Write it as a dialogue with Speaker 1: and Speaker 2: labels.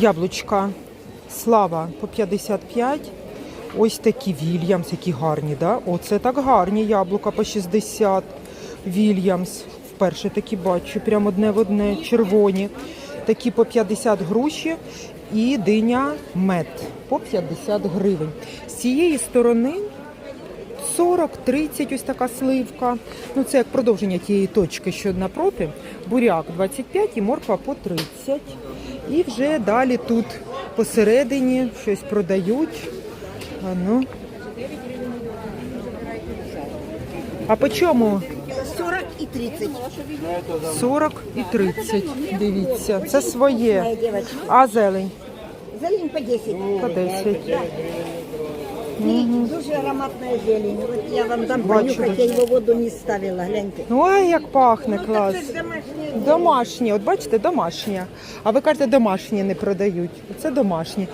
Speaker 1: Яблучка Слава по 55. Ось такі Вільямс, які гарні, да? Оце так гарні яблука по 60. Вільямс. Вперше такі бачу, прямо одне в одне, червоні. Такі по 50 груші. І диня мед по 50 гривень. З цієї сторони 40-30 ось така сливка. Ну, це як продовження тієї точки, що напроти. Буряк 25 і морква по 30. І вже далі тут посередині щось продають. А ну. А по чому?
Speaker 2: 40 и 30.
Speaker 1: 40 і 30. Дивіться, це своє. А зелень
Speaker 2: Зелень по 10.
Speaker 1: по 10.
Speaker 2: Дуже ароматна зелень. От я вам дам
Speaker 1: Бачу,
Speaker 2: понюхать, я його в воду не ставила, гляньте.
Speaker 1: Ой, як пахне клас.
Speaker 2: Це ж домашнє.
Speaker 1: Домашні, от бачите, домашнє. А ви кажете, домашні не продають. Це домашні.